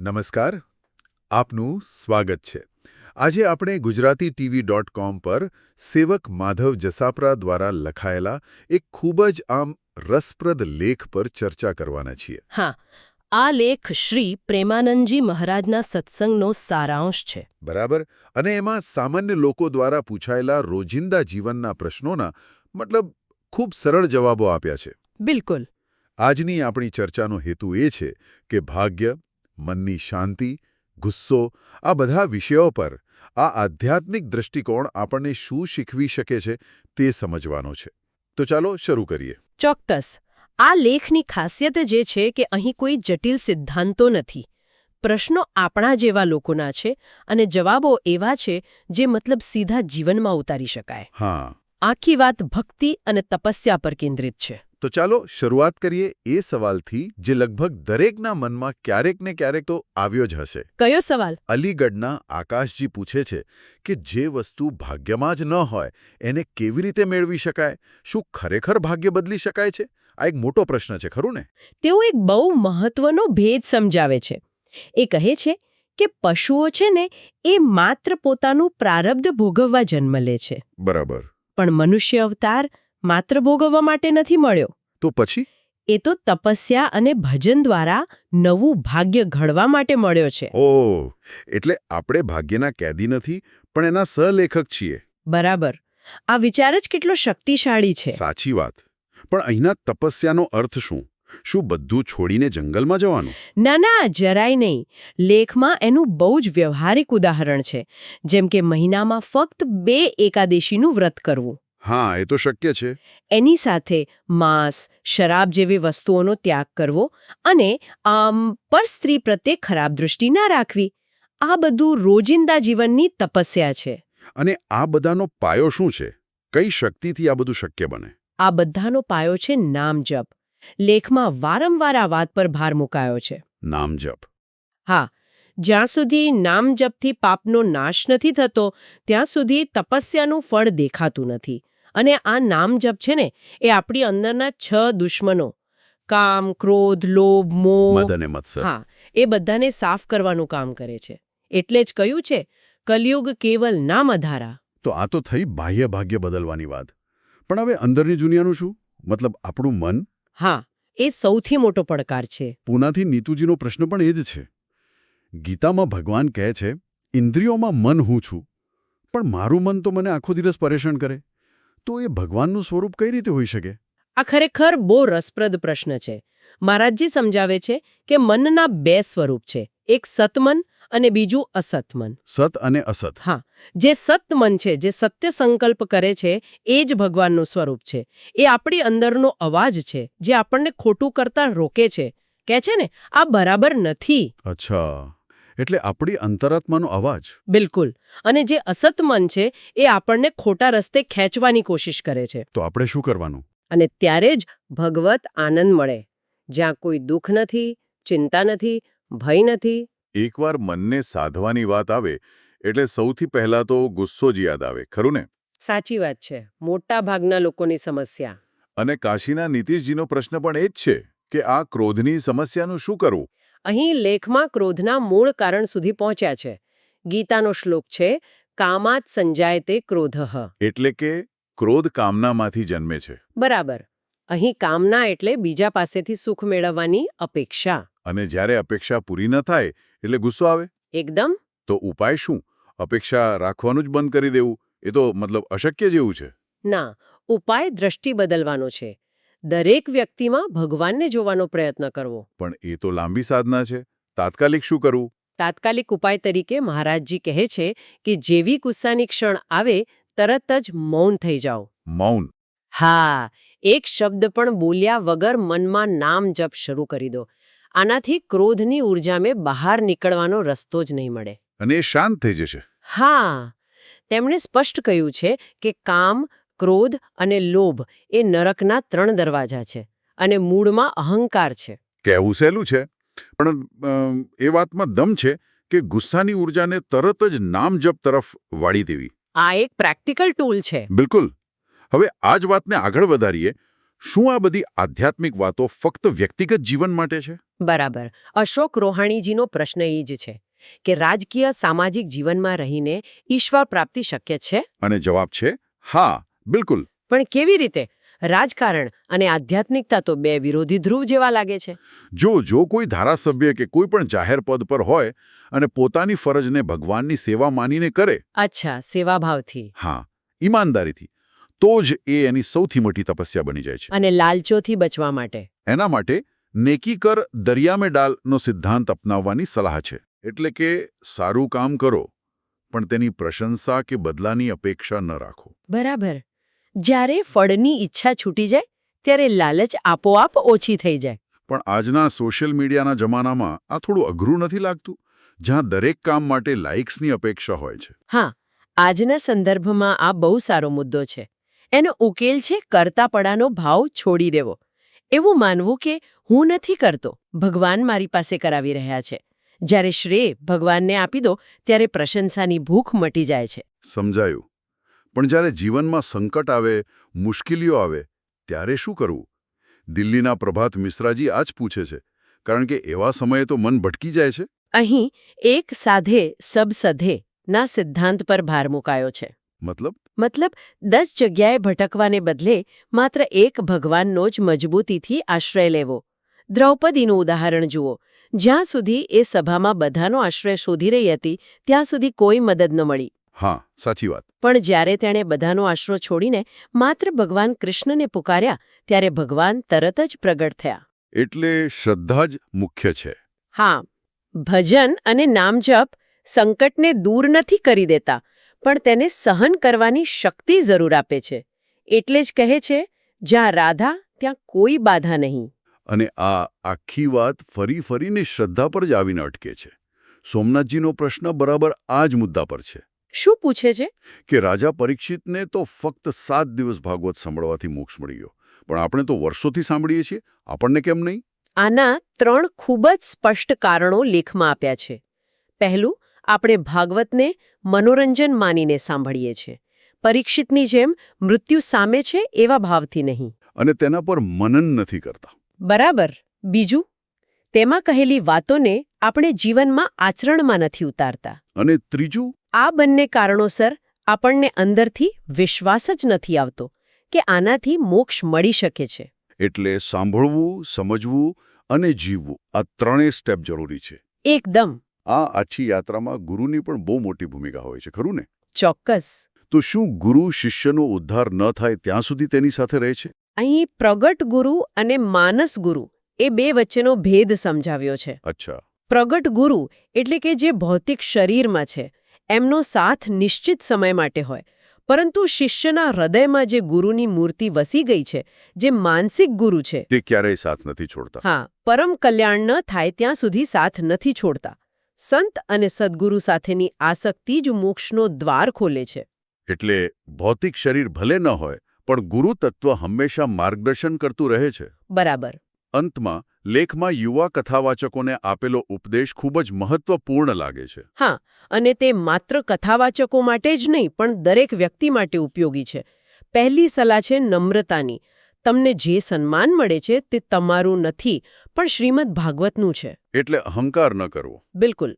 નમસ્કાર આપનું સ્વાગત છે. આજે આપણે ગુજરાતી ટીવી ડોટ કોમ પર સેવક માધવ જસાપરા દ્વારા લખાયેલા એક ખૂબ જ આમ રસપ્રદ લેખ પર ચર્ચા કરવાના છીએ. હા આ લેખ શ્રી પ્રેમાનંદજી મહારાજના સત્સંગનો સારાંશ છે. બરાબર? અને એમાં સામાન્ય લોકો દ્વારા પૂછાયેલા રોજિંદા જીવનના પ્રશ્નોના મતલબ ખૂબ સરળ જવાબો આપ્યા છે. બિલકુલ. આજની આપણી ચર્ચાનો હેતુ એ છે કે ભાગ્ય મનની શાંતિ ગુસ્સો આ બધા વિષયો પર આ આધ્યાત્મિક દૃષ્ટિકોણ આપણને શું શીખવી શકે છે તે સમજવાનો છે. તો ચાલો શરૂ કરીએ. ચોક્કસ. આ લેખની ખાસિયત જે છે કે અહીં કોઈ જટિલ સિદ્ધાંતો નથી. પ્રશ્નો આપણા જેવા લોકોના છે અને જવાબો એવા છે જે મતલબ સીધા જીવનમાં ઉતારી શકાય. હા. આખી વાત ભક્તિ અને તપસ્યા પર કેન્દ્રિત છે. તો ચાલો શરૂઆત કરીએ એ સવાલથી જે લગભગ દરેકના મનમાં ક્યારેક ને ક્યારેક તો આવ્યો જ હશે. કયો સવાલ? અલીગઢના આકાશજી પૂછે છે કે જે વસ્તુ ભાગ્યમાં જ ન હોય એને કેવી રીતે મેળવી શકાય? શું ખરેખર ભાગ્ય બદલી શકાય છે? આ એક મોટો પ્રશ્ન છે ખરું ને? તેઓ એક બહુ મહત્વનો ભેદ સમજાવે છે. એ કહે છે કે પશુઓ છે ને એ માત્ર પોતાનું પ્રારબ્ધ ભોગવવા જન્મ લે છે. બરાબર. પણ મનુષ્ય અવતાર માત્ર ભોગવવા માટે નથી મળ્યો. તો પછી? એ તો તપસ્યા અને ભજન દ્વારા નવું ભાગ્ય ઘડવા માટે મળ્યો છે. ઓ એટલે આપણે ભાગ્યના કેદી નથી પણ એના સહલેખક છીએ. બરાબર. આ વિચાર જ કેટલો શક્તિશાળી છે. સાચી વાત. પણ અહીંના તપસ્યાનો અર્થ શું? શું બધું છોડીને જંગલમાં જવાનું? ના ના જરાય નહીં. લેખમાં એનું બહુ જ વ્યવહારિક ઉદાહરણ છે. જેમ કે મહિનામાં ફક્ત બે એકાદશીનું વ્રત કરવું. હા એ તો શક્ય છે. એની સાથે માંસ શરાબ જેવી વસ્તુઓનો ત્યાગ કરવો અને આમ પર સ્ત્રી પ્રત્યે ખરાબ દૃષ્ટિ ના રાખવી. આ બધું રોજિંદા જીવનની તપસ્યા છે. અને આ બધાનો પાયો શું છે? કઈ શક્તિથી આ બધું શક્ય બને? આ બધાનો પાયો છે નામ જપ. લેખમાં વારંવાર આ વાત પર ભાર મુકાયો છે. નામ જપ. હા જ્યાં સુધી નામ જપથી પાપનો નાશ નથી થતો ત્યાં સુધી તપસ્યાનું ફળ દેખાતું નથી. અને આ નામ જપ છે ને એ આપણી અંદરના છ દુશ્મનો. કામ ક્રોધ લોભ મોહ. અને મત્સર. હા એ બધાને સાફ કરવાનું કામ કરે છે. એટલે જ કહ્યું છે કલયુગ કેવલ નામ અધારા. તો આ તો થઈ બાહ્ય ભાગ્ય બદલવાની વાત. પણ હવે અંદરની દુનિયાનું શું? મતલબ આપણું મન? હા એ સૌથી મોટો પડકાર છે. પૂનાથી નીતુજીનો પ્રશ્ન પણ એ જ છે. ગીતામાં ભગવાન કહે છે ઇન્દ્રિયોમાં મન હું છું પણ મારું મન તો મને આખો દિવસ પરેશાન કરે. તો એ ભગવાનનું સ્વરૂપ કઈ રીતે હોઈ શકે? આ ખરેખર બહુ રસપ્રદ પ્રશ્ન છે. મહારાજજી સમજાવે છે કે મનના બે સ્વરૂપ છે એક સતમન અને બીજું અસતમન. સત અને અસત. હા જે સતમન છે જે સત્ય સંકલ્પ કરે છે એ જ ભગવાનનું સ્વરૂપ છે. એ આપણી અંદરનો અવાજ છે જે આપણને ખોટું કરતા રોકે છે. કે છે ને આ બરાબર નથી. અચ્છા. એટલે આપણી અંતરાત્માનો અવાજ. બિલકુલ. અને જે અસત મન છે એ આપણને ખોટા રસ્તે ખેંચવાની કોશિશ કરે છે. તો આપણે શું કરવાનું? અને ત્યારે જ ભગવત આનંદ મળે. જ્યાં કોઈ દુઃખ નથી ચિંતા નથી ભય નથી. એકવાર મનને સાધવાની વાત આવે એટલે સૌથી પહેલા તો ગુસ્સો જ યાદ આવે ખરું ને? સાચી વાત છે. મોટા ભાગના લોકોની સમસ્યા. અને કાશીના નીતિશજીનો પ્રશ્ન પણ એ જ છે કે આ ક્રોધની સમસ્યાનું શું કરવું? અહીં લેખમાં ક્રોધના મૂળ કારણ સુધી પહોંચ્યા છે. ગીતાનો શ્લોક છે કામાત સંજાય તે ક્રોધ. એટલે કે ક્રોધ કામનામાંથી જન્મે છે. બરાબર. અહીં કામના એટલે બીજા પાસેથી સુખ મેળવવાની અપેક્ષા. અને જ્યારે અપેક્ષા પૂરી ન થાય એટલે ગુસ્સો આવે? એકદમ. તો ઉપાય શું? અપેક્ષા રાખવાનું જ બંધ કરી દેવું. એ તો મતલબ અશક્ય જેવું છે. ના ઉપાય દ્રષ્ટિ બદલવાનો છે. દરેક વ્યક્તિમાં ભગવાનને જોવાનો પ્રયત્ન કરવો. પણ એ તો લાંબી સાધના છે. તાત્કાલિક શું કરવું? તાત્કાલિક ઉપાય તરીકે મહારાજજી કહે છે કે જેવી ગુસ્સાની ક્ષણ આવે તરત જ મૌન થઈ જાઓ. મૌન? હા એક શબ્દ પણ બોલ્યા વગર મનમાં નામ જપ શરૂ કરી દો. આનાથી ક્રોધની ઉર્જામે બહાર નીકળવાનો રસ્તો જ નહીં મળે. અને શાંત થઈ જશે. હા તેમણે સ્પષ્ટ કહ્યું છે કે કામ ક્રોધ અને લોભ એ નરકના ત્રણ દરવાજા છે અને મૂળમાં અહંકાર છે. કહેવું સહેલું છે પણ એ વાતમાં દમ છે કે ગુસ્સાની ઉર્જાને તરત જ નામ જપ તરફ વાળી દેવી. આ એક પ્રેક્ટિકલ ટૂલ છે. બિલકુલ. હવે આ જ વાતને આગળ વધારીએ શું આ બધી આધ્યાત્મિક વાતો ફક્ત વ્યક્તિગત જીવન માટે છે? બરાબર. અશોક રોહાણીજીનો પ્રશ્ન એ જ છે કે રાજકીય સામાજિક જીવનમાં રહીને ઈશ્વર પ્રાપ્તિ શક્ય છે? અને જવાબ છે હા. બિલકુલ. પણ કેવી રીતે? રાજકારણ અને આધ્યાત્મિકતા તો બે વિરોધી ધ્રુવ જેવા લાગે છે. જો જો કોઈ ધારાસભ્ય કે કોઈ પણ જાહેર પદ પર હોય અને પોતાની ફરજને ભગવાનની સેવા માનીને કરે. અચ્છા સેવાભાવથી. હા ઈમાનદારીથી. તો જ એ એની સૌથી મોટી તપસ્યા બની જાય છે. અને લાલચોથી બચવા માટે. એના માટે નેકી કર દરિયા મેં ડાલનો સિદ્ધાંત અપનાવવાની સલાહ છે. એટલે કે સારું કામ કરો પણ તેની પ્રશંસા કે બદલાની અપેક્ષા ન રાખો. બરાબર. જ્યારે ફળની ઈચ્છા છૂટી જાય ત્યારે લાલચ આપોઆપ ઓછી થઈ જાય. પણ આજના સોશિયલ મીડિયાના જમાનામાં આ થોડું અઘરું નથી લાગતું? જ્યાં દરેક કામ માટે લાઇક્સની અપેક્ષા હોય છે. હા આજના સંદર્ભમાં આ બહુ સારો મુદ્દો છે. એનો ઉકેલ છે કરતાપડાનો ભાવ છોડી દેવો. એવું માનવું કે હું નથી કરતો ભગવાન મારી પાસે કરાવી રહ્યા છે. જ્યારે શ્રેય ભગવાનને આપી દો ત્યારે પ્રશંસાની ભૂખ મટી જાય છે. સમજાયું. પણ જ્યારે જીવનમાં સંકટ આવે મુશ્કેલીઓ આવે ત્યારે શું કરવું? દિલ્હીના પ્રભાત મિશ્રાજી આ જ પૂછે છે કારણ કે એવા સમયે તો મન ભટકી જાય છે. અહીં એક સાધે સબ સધે ના સિદ્ધાંત પર ભાર મુકાયો છે. મતલબ? મતલબ દસ જગ્યાએ ભટકવાને બદલે માત્ર એક ભગવાનનો જ મજબૂતીથી આશ્રય લેવો. દ્રૌપદીનું ઉદાહરણ જુઓ જ્યાં સુધી એ સભામાં બધાનો આશ્રય શોધી રહી હતી ત્યાં સુધી કોઈ મદદ ન મળી. હા સાચી વાત. પણ જ્યારે તેણે બધાનો આશરો છોડીને માત્ર ભગવાન કૃષ્ણને પુકાર્યા ત્યારે ભગવાન તરત જ પ્રગટ થયા. એટલે શ્રદ્ધા જ મુખ્ય છે. હા ભજન અને નામજપ સંકટને દૂર નથી કરી દેતા પણ તેને સહન કરવાની શક્તિ જરૂર આપે છે. એટલે જ કહે છે જ્યાં રાધા ત્યાં કોઈ બાધા નહીં. અને આ આખી વાત ફરી ફરીને શ્રદ્ધા પર જ આવીને અટકે છે. સોમનાથજીનો પ્રશ્ન બરાબર આ જ મુદ્દા પર છે. શું પૂછે છે? કે રાજા પરીક્ષિતને તો ફક્ત સાત દિવસ ભાગવત સાંભળવાથી મોક્ષ મળી ગયો. પણ આપણે તો વર્ષોથી સાંભળીએ છીએ. આપણને કેમ નહીં? આના ત્રણ ખૂબ જ સ્પષ્ટ કારણો લેખમાં આપ્યા છે. પહેલું આપણે ભાગવતને મનોરંજન માનીને સાંભળીએ છીએ. પરીક્ષિતની જેમ મૃત્યુ સામે છે એવા ભાવથી નહીં. અને તેના પર મનન નથી કરતા. બરાબર. બીજું તેમાં કહેલી વાતોને આપણે જીવનમાં આચરણમાં નથી ઉતારતા. અને ત્રીજું આ બંને કારણોસર આપણને અંદરથી વિશ્વાસ જ નથી આવતો કે આનાથી મોક્ષ મળી શકે છે. એટલે સાંભળવું સમજવું અને જીવવું આ ત્રણેય સ્ટેપ જરૂરી છે. એકદમ. આ આછી યાત્રામાં ગુરુની પણ બહુ મોટી ભૂમિકા હોય છે ખરું ને? ચોક્કસ. તો શું ગુરુ શિષ્યનો ઉદ્ધાર ન થાય ત્યાં સુધી તેની સાથે રહે છે? અહીં પ્રગટ ગુરુ અને માનસ ગુરુ એ બે વચ્ચેનો ભેદ સમજાવ્યો છે. અચ્છા. પ્રગટ ગુરુ એટલે કે જે ભૌતિક શરીરમાં છે એમનો સાથ નિશ્ચિત સમય માટે હોય. પરંતુ શિષ્યના હૃદયમાં જે ગુરુની મૂર્તિ વસી ગઈ છે જે માનસિક ગુરુ છે. તે ક્યારેય સાથ નથી છોડતા. હા પરમ કલ્યાણ ન થાય ત્યાં સુધી સાથ નથી છોડતા. સંત અને સદ્ગુરુ સાથેની આસક્તિ જ મોક્ષનો દ્વાર ખોલે છે. એટલે ભૌતિક શરીર ભલે ન હોય પણ ગુરુ તત્વ હંમેશા માર્ગદર્શન કરતું રહે છે. બરાબર. અંતમાં લેખમાં યુવા કથાવાચકોને આપેલો ઉપદેશ ખૂબ જ મહત્વપૂર્ણ લાગે છે. હા અને તે માત્ર કથાવાચકો માટે જ નહીં પણ દરેક વ્યક્તિ માટે ઉપયોગી છે. પહેલી સલાહ છે નમ્રતાની. તમને જે સન્માન મળે છે તે તમારું નથી પણ શ્રીમદ ભાગવતનું છે. એટલે અહંકાર ન કરવો. બિલકુલ.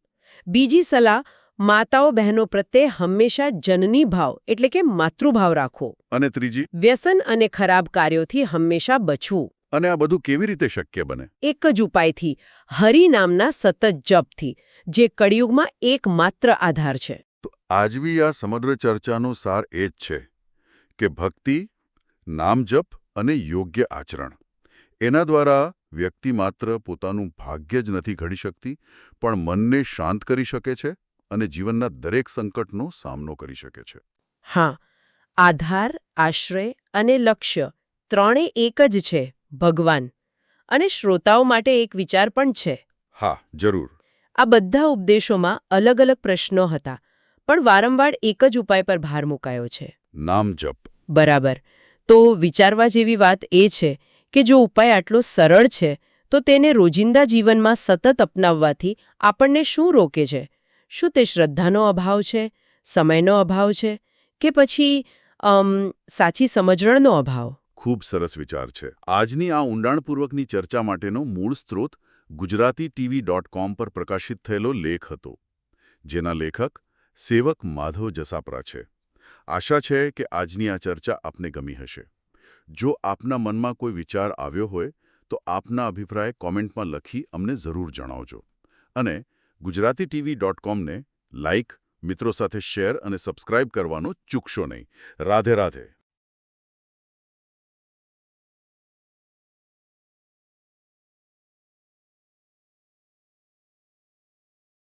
બીજી સલાહ માતાઓ બહેનો પ્રત્યે હંમેશા જનની ભાવ એટલે કે માતૃભાવ રાખવો. અને ત્રીજી? વ્યસન અને ખરાબ કાર્યોથી હંમેશા બચવું. અને આ બધું કેવી રીતે શક્ય બને? એક જ ઉપાયથી હરિ નામના સતત જપથી જે કળિયુગમાં એકમાત્ર આધાર છે. તો આજવી આ સમગ્ર ચર્ચાનો સાર એ જ છે કે ભક્તિ નામજપ અને યોગ્ય આચરણ. એના દ્વારા વ્યક્તિ માત્ર પોતાનું ભાગ્ય જ નથી ઘડી શકતી પણ મનને શાંત કરી શકે છે અને જીવનના દરેક સંકટનો સામનો કરી શકે છે. હા આધાર આશ્રય અને લક્ષ્ય ત્રણે એક જ છે. ભગવાન. અને શ્રોતાઓ માટે એક વિચાર પણ છે. હા જરૂર. આ બધા ઉપદેશોમાં અલગ અલગ પ્રશ્નો હતા પણ વારંવાર એક જ ઉપાય પર ભાર મુકાયો છે. નામજપ બરાબર. તો વિચારવા જેવી વાત એ છે કે જો ઉપાય આટલો સરળ છે તો તેને રોજિંદા જીવનમાં સતત અપનાવવાથી આપણને શું રોકે છે? શું તે શ્રદ્ધાનો અભાવ છે સમયનો અભાવ છે કે પછી સાચી સમજણનો અભાવ? ખૂબ સરસ વિચાર છે. આજની આ ઊંડાણપૂર્વકની ચર્ચા માટેનો મૂળ સ્ત્રોત ગુજરાતી ટીવી ડોટ પર પ્રકાશિત થયેલો લેખ હતો, જેના લેખક સેવક માધવ જસાપરા છે. આશા છે કે આજની આ ચર્ચા આપને ગમી હશે. જો આપના મનમાં કોઈ વિચાર આવ્યો હોય, તો આપના અભિપ્રાય કોમેન્ટમાં લખી અમને જરૂર જણાવજો. અને ગુજરાતી ટીવી ડોટ કોમને લાઇક મિત્રો સાથે શેર અને સબસ્ક્રાઇબ કરવાનું ચૂકશો નહીં. રાધે રાધે.